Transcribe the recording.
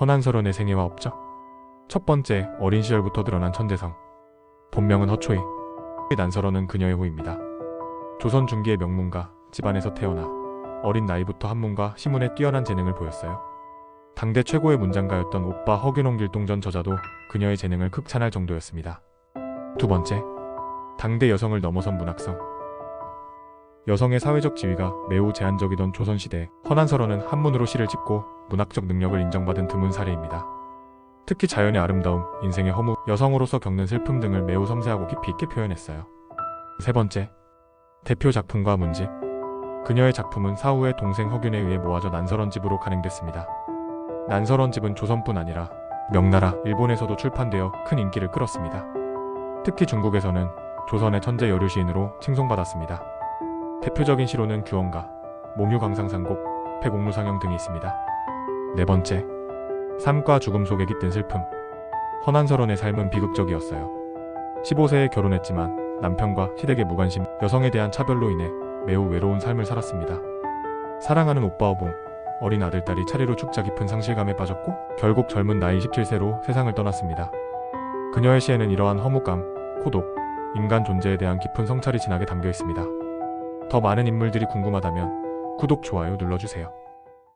허난서른의 생애와 업적. 첫 번째, 어린 시절부터 드러난 천재성. 본명은 허초이. 난서른은 그녀의 호입니다. 조선 중기의 명문가, 집안에서 태어나 어린 나이부터 한문과 시문에 뛰어난 재능을 보였어요. 당대 최고의 문장가였던 오빠 허균홍 길동전 저자도 그녀의 재능을 극찬할 정도였습니다. 두 번째, 당대 여성을 넘어선 문학성. 여성의 사회적 지위가 매우 제한적이던 조선시대 허난설원은 한문으로 시를 짓고 문학적 능력을 인정받은 드문 사례입니다. 특히 자연의 아름다움, 인생의 허무, 여성으로서 겪는 슬픔 등을 매우 섬세하고 깊이 있게 표현했어요. 세 번째, 대표 작품과 문집. 그녀의 작품은 사후에 동생 허균에 의해 모아져 난설원 집으로 간행됐습니다. 난설원 집은 조선뿐 아니라 명나라, 일본에서도 출판되어 큰 인기를 끌었습니다. 특히 중국에서는 조선의 천재 여류 시인으로 칭송받았습니다. 대표적인 시로는 규원가, 몽유광상상곡, 백옥루상영 등이 있습니다. 네 번째, 삶과 죽음 속에 깃든 슬픔. 허난설원의 삶은 비극적이었어요. 15세에 결혼했지만 남편과 시댁의 무관심, 여성에 대한 차별로 인해 매우 외로운 삶을 살았습니다. 사랑하는 오빠 어봉, 어린 아들딸이 차례로 축자 깊은 상실감에 빠졌고 결국 젊은 나이 17세로 세상을 떠났습니다. 그녀의 시에는 이러한 허무감, 고독, 인간 존재에 대한 깊은 성찰이 진하게 담겨 있습니다. 더 많은 인물들이 궁금하다면 구독, 좋아요 눌러주세요.